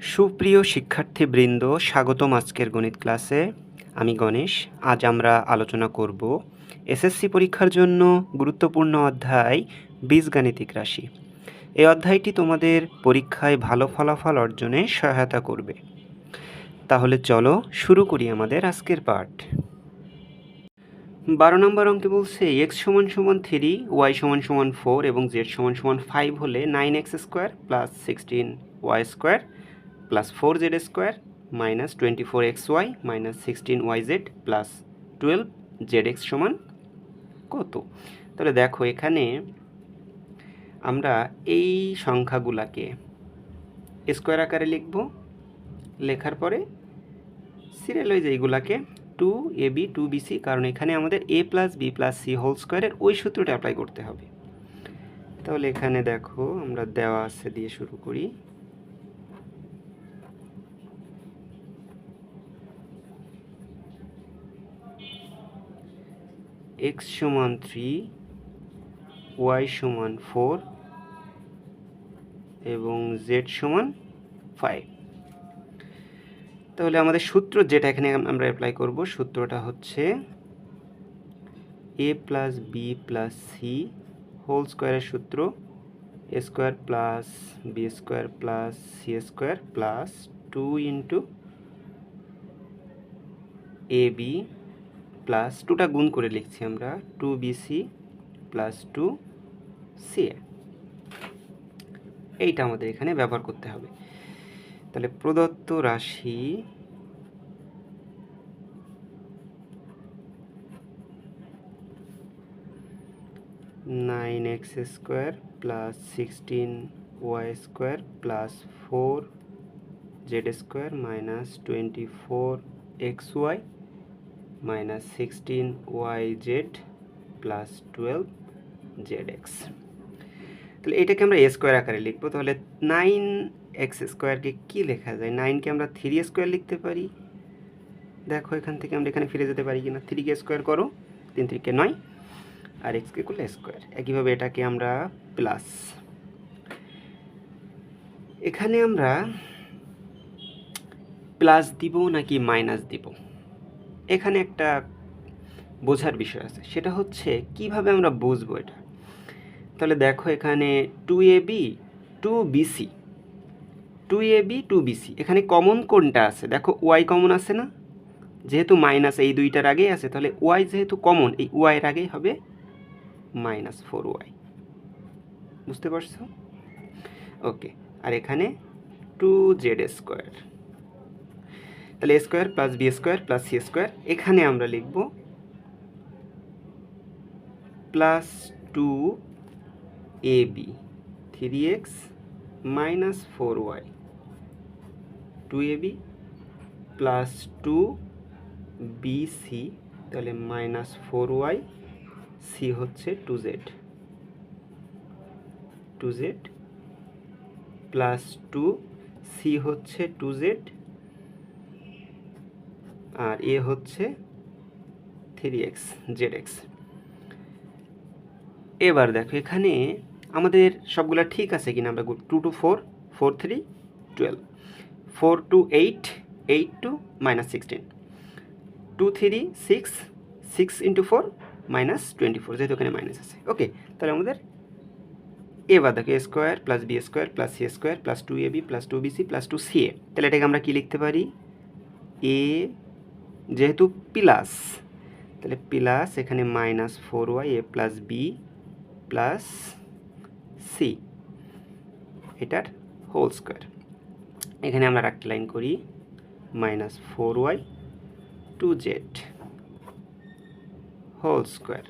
সুপ্রিয় শিক্ষার্থীবৃন্দ, স্বাগতম আজকের গণিত ক্লাসে। আমি গণেশ, আজ আমরা আলোচনা করব এসএসসি পরীক্ষার জন্য গুরুত্বপূর্ণ অধ্যায় বীজগাণিতিক রাশি। এই অধ্যায়টি তোমাদের পরীক্ষায় ভালো ফলাফল অর্জনে সহায়তা করবে। তাহলে চলো শুরু করি আমাদের আজকের পাঠ। বারো নম্বর অঙ্কে বলছে এক্স সমান সমান থ্রি ওয়াই সমান সমান ফোর এবং জেড সমান সমান ফাইভ হলে nine x square plus sixteen y square plus four z square minus twenty four x y minus sixteen y z plus twelve z x সমান কত? তাহলে দেখো এখানে আমরা এই সংখ্যাগুলাকে স্কোয়ার আকারে লিখব। লেখার পরে serial wise এইগুলাকে two a b two b c কারণ এখানে আমাদের a plus b plus c whole স্কোয়ারের ওই সূত্রটা অ্যাপ্লাই করতে হবে। তাহলে এখানে দেখো আমরা দেওয়া আছে দিয়ে শুরু করি। এক্স সমান থ্রি ওয়াই সমান ফোর এবং জেড সমান ফাইভ তাহলে আমাদের সূত্র যেটা এখানে আমরা অ্যাপ্লাই করব, সূত্রটা হচ্ছে a plus b plus c whole স্কোয়ারের সূত্র a square plus b square plus c square plus two into a b plus টুটা গুণ করে লিখছি আমরা two b c plus two c এইটা আমাদের এখানে ব্যবহার করতে হবে। তাহলে প্রদত্ত রাশি nine x square plus sixteen y square plus four z square minus twenty four x y minus sixteen y z plus twelve z x তাহলে এটাকে আমরা এ স্কোয়ার আকারে লিখব। তাহলে নাইন এক্স স্কোয়ারকে কী লেখা যায়? নাইনকে আমরা থ্রি স্কোয়ার লিখতে পারি। দেখো, এখান থেকে আমরা এখানে ফিরে যেতে পারি কিনা। থ্রিকে স্কোয়ার করো, তিন থ্রিকে নয়। আর এক্সকে করলে স্কোয়ার একইভাবে এটাকে আমরা প্লাস এখানে আমরা প্লাস দিব নাকি মাইনাস দিব? এখানে একটা বোঝার বিষয় আছে। সেটা হচ্ছে কীভাবে আমরা বুঝব এটা? তাহলে দেখো এখানে two a b two b c two a b two b c এখানে কমন কোনটা আছে? দেখো ওয়াই কমন আছে না? যেহেতু মাইনাস এই দুইটার আগেই আছে, তাহলে ওয়াই যেহেতু কমন এই ওয়াইয়ের আগেই হবে মাইনাস ফোর ওয়াই বুঝতে পারছ? ওকে আর এখানে টু জেড স্কোয়ার তাহলে a square plus b square plus c square এখানে আমরা লিখব plus two a b three x minus four y two a b plus two b c তাহলে মাইনাস ফোর ওয়াই সি হচ্ছে two z two z plus two c হচ্ছে two Z আর এ হচ্ছে three x, Z x. এবার দেখো, এখানে আমাদের সবগুলো ঠিক আছে কিনা? আমরা two two four four three twelve four two eight eight two minus sixteen two three six six into four minus twenty four যেহেতু এখানে মাইনাস আছে। ওকে তাহলে আমাদের এবার দেখো a square plus b square plus c square plus two a b plus two b c plus two c a তাহলে এটাকে আমরা কী লিখতে পারি? এ যেহেতু প্লাস, তাহলে প্লাস এখানে minus four y, a plus b plus c. এটার হোল স্কোয়ার। এখানে আমরা একটা লাইন করি, minus four y two z whole square.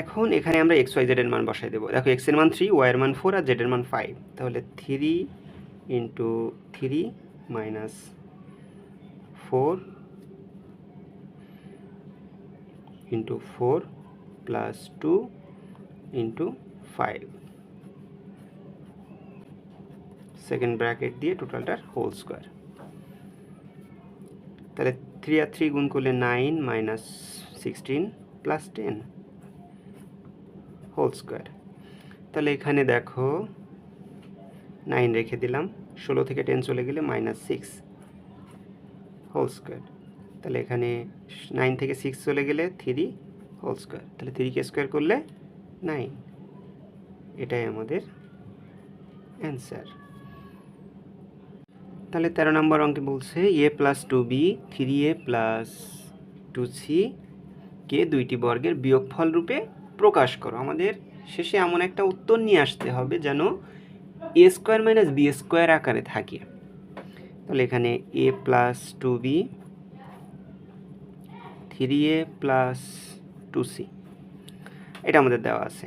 এখন এখানে আমরা এক্স ওয়াই জেডের মান বসাই দেবো। দেখো এক্সের মান থ্রি ওয়াইয়ের মান ফোর আর জেডের মান ফাইভ। তাহলে three into three minus four into four plus two into five second bracket দিয়ে টোটালটার হোল স্কোয়ার তাহলে থ্রি আর থ্রি গুণ করলে nine minus sixteen plus ten whole square তাহলে এখানে দেখো নাইন রেখে দিলাম, ষোলো থেকে টেন চলে গেলে মাইনাস সিক্স হোল স্কোয়ার তাহলে এখানে নাইন থেকে সিক্স চলে গেলে থ্রি হোল স্কোয়ার তাহলে থ্রিকে স্কোয়ার করলে নাইন এটাই আমাদের অ্যান্সার তাহলে তেরো নম্বর অঙ্কে বলছে a plus two b three a plus two c কে দুইটি বর্গের বিয়োগফল রূপে প্রকাশ করো। আমাদের শেষে এমন একটা উত্তর নিয়ে আসতে হবে যেন a square minus b square আকারে থাকে। তাহলে এখানে a plus two b three a plus two c এটা আমাদের দেওয়া আছে।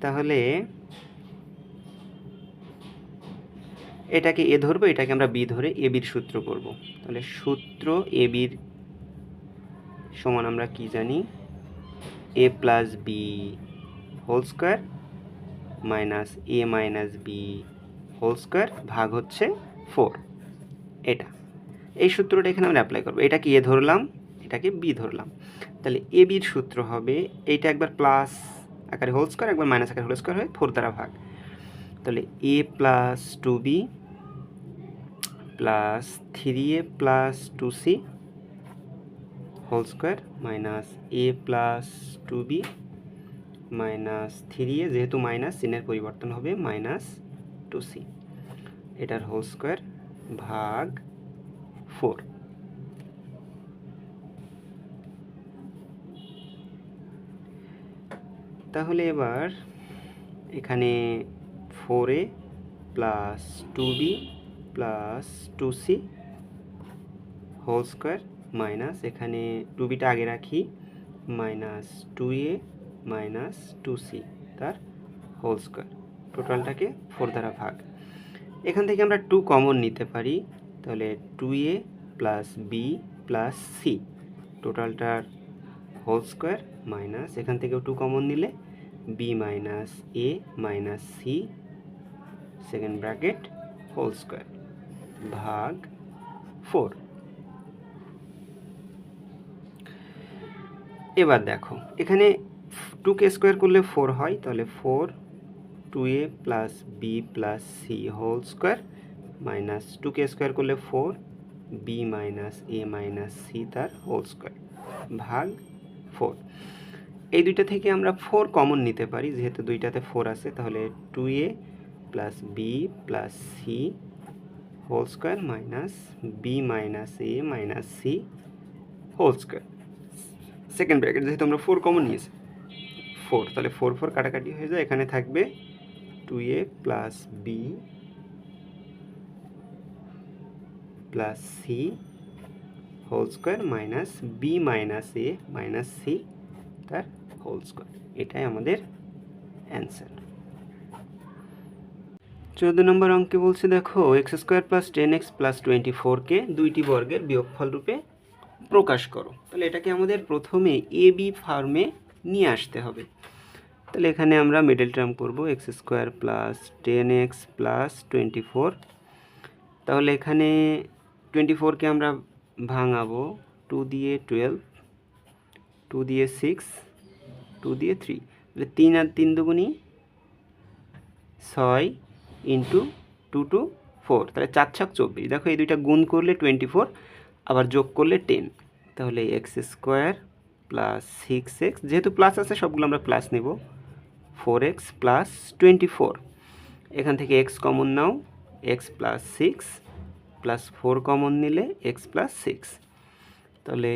তাহলে এটাকে এ ধরবো, এটাকে আমরা বি ধরে এ বির সূত্র করব। তাহলে সূত্র এ বির সমান আমরা কি জানি? A plus b whole square minus a minus b whole square ভাগ হচ্ছে ফোর এটা। এই সূত্রটা এখানে আমরা অ্যাপ্লাই করব। এটাকে এ ধরলাম? এটাকে বি ধরলাম। তাহলে এ বির সূত্র হবে, এইটা একবার প্লাস আকারে হোল স্কোয়ার একবার মাইনাস আকারে হোল স্কোয়ার হয় ফোর দ্বারা ভাগ। তাহলে a plus two b plus three a plus two c whole square minus a plus two b minus three a যেহেতু মাইনাস চিহ্নের পরিবর্তন হবে মাইনাস টু সি এটার হোল স্কোয়ার ভাগ ফোর। তাহলে এবার এখানে four a plus two b plus two c whole square minus এখানে টু বিটা আগে রাখি minus two a minus two c তার হোল স্কোয়ার টোটালটাকে ফোর দ্বারা ভাগ। এখান থেকে আমরা টু কমন নিতে পারি। তাহলে two a plus b plus c টোটালটার whole square minus এখান থেকেও টু কমন নিলে b minus a minus c second bracket whole square ভাগ ফোর এবার দেখো, এখানে টুকে স্কোয়ার করলে ফোর হয়, তাহলে four two a plus b plus c whole square minus টুকে স্কোয়ার করলে four b minus a minus c তার হোল স্কোয়ার ভাগ ফোর এই দুইটা থেকে আমরা ফোর কমন নিতে পারি, যেহেতু দুইটাতে ফোর আছে, তাহলে two a plus b plus c whole square minus b minus a minus c whole square second bracket যেহেতু আমরা ফোর কমন নিয়েছি ফোর তাহলে ফোর ফোর কাটাকাটি হয়ে যায়, এখানে থাকবে two a plus b plus c whole square minus b minus a minus c তার হোল স্কোয়ার এটাই আমাদের অ্যান্সার চোদ্দ নম্বর অঙ্কে বলছে দেখো x square plus ten x plus twenty ফোরকে দুইটি বর্গের বিয়োগফল রূপে প্রকাশ করো। তাহলে এটাকে আমাদের প্রথমে এ বি ফার্মে নিয়ে আসতে হবে। তাহলে এখানে আমরা মিডল টার্ম করব x square plus ten x plus twenty four তাহলে এখানে টোয়েন্টি ফোরকে আমরা ভাঙাবো টু দিয়ে টুয়েলভ টু দিয়ে সিক্স টু দিয়ে থ্রি তাহলে তিন আর তিন দুগুনি ছয় ইন্টু টু টু ফোর তাহলে চার ছক চব্বিশ। দেখো এই দুইটা গুণ করলে টোয়েন্টি ফোর আবার যোগ করলে টেন তাহলে x square plus six x যেহেতু প্লাস আছে, সবগুলো আমরা প্লাস নেব। Four x plus twenty four. এখান থেকে এক্স কমন নাও, x plus six plus four common নিলে এক্স প্লাস সিক্স। তাহলে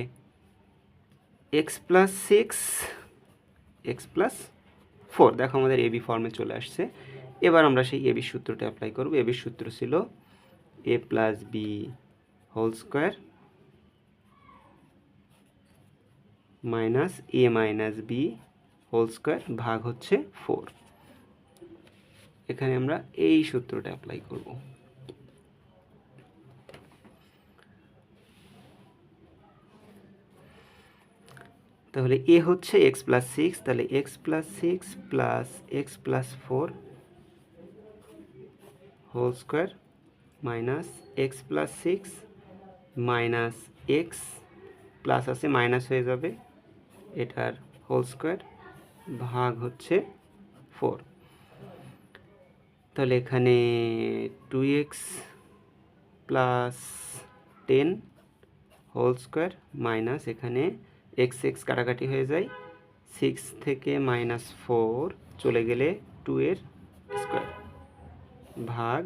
x plus six, x plus four. দেখো আমাদের এবি ফর্মে চলে আসছে। এবার আমরা সেই এবি সূত্রটা অ্যাপ্লাই করব। এবির সূত্র ছিল a plus b whole square minus a minus b whole square ভাগ হচ্ছে ফোর এখানে আমরা এই সূত্রটা অ্যাপ্লাই করব। তাহলে এ হচ্ছে এক্স প্লাস সিক্স তাহলে x plus six plus x plus four whole square minus x plus six minus x plus আছে মাইনাস হয়ে যাবে, এটার হোল স্কোয়ার ভাগ হচ্ছে ফোর তাহলে এখানে two x plus ten whole square minus এখানে এক্স এক্স কাটাকাটি হয়ে যায় সিক্স থেকে মাইনাস ফোর চলে গেলে টু এর স্কোয়ার ভাগ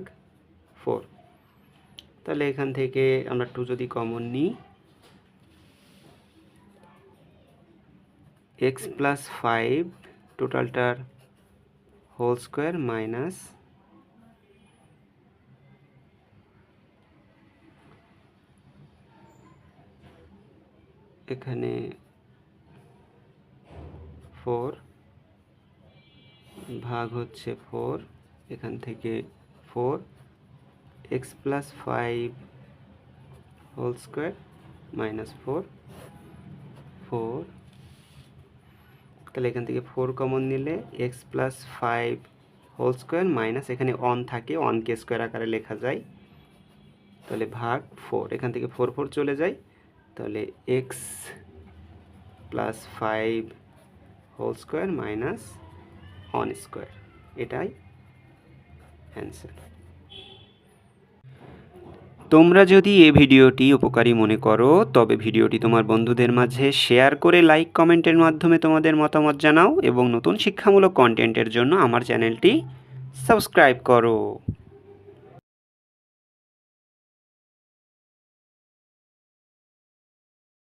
ফোর তাহলে এখান থেকে আমরা টু যদি কমন নিই এক্স প্লাস ফাইভ টোটালটার হোল স্কোয়ার মাইনাস এখানে ফোর ভাগ হচ্ছে ফোর এখান থেকে four x plus five whole square minus four four তাহলে এখান থেকে ফোর কমন নিলে x plus five whole square minus এখানে অন থাকে অনকে স্কোয়ার আকারে লেখা যায়। তাহলে ভাগ ফোর এখান থেকে ফোর ফোর চলে যায়। তাহলে x plus five whole square minus one square এটাই অ্যান্সার তোমরা যদি এ ভিডিওটি উপকারী মনে করো, তবে ভিডিওটি তোমার বন্ধুদের মাঝে শেয়ার করে লাইক কমেন্টের মাধ্যমে তোমাদের মতামত জানাও এবং নতুন শিক্ষামূলক কন্টেন্টের জন্য আমার চ্যানেলটি সাবস্ক্রাইব করো।